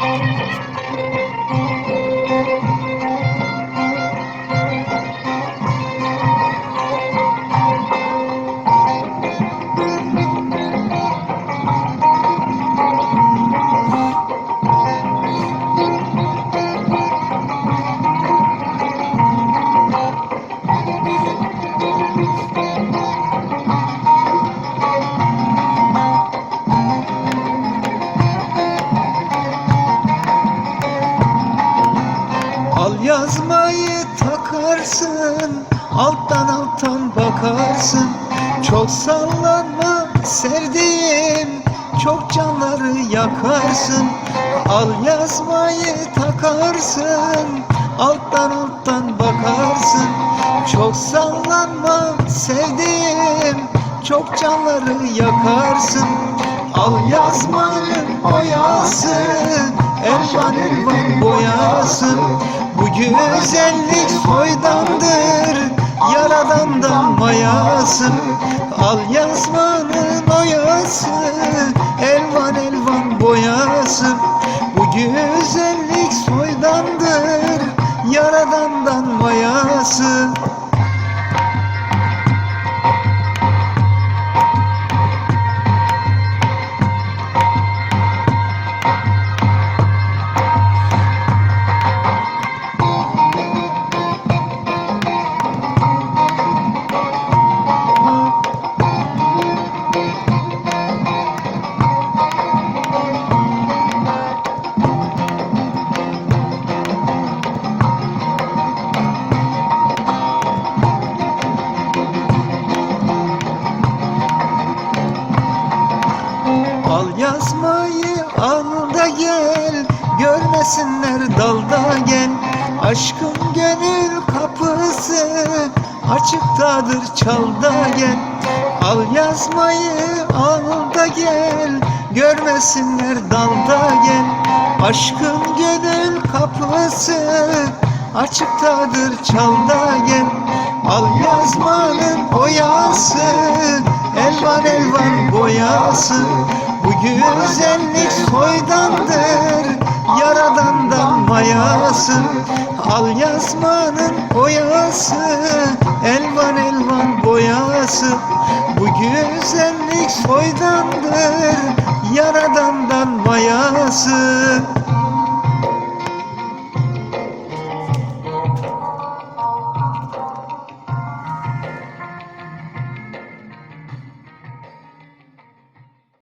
Al yazmayı takarsın Alttan alttan bakarsın. Çok sallanma sevdiğim Çok canları yakarsın. Al yazmayı takarsın Alttan alttan bakarsın. Çok sallanma sevdiğim Çok canları yakarsın. Al yazmanın boyası Elvan elvan boyası Bu güzellik soydandır Yaradandan mayası. Al yazmanın oyası Al yazmayı al da gel. Görmesinler dalda gel. Aşkın gönül kapısı Açıktadır çal da gel. Al yazmayı al da gel. Görmesinler dalda gel. Aşkın gönül kapısı Açıktadır çal da gel. Al yazmanın oyası Elvan elvan boyası güzellik soydandır Yaradandan mayası. Al yazmanın oyası Elvan elvan boyası. Bu güzellik soydandır Yaradandan mayası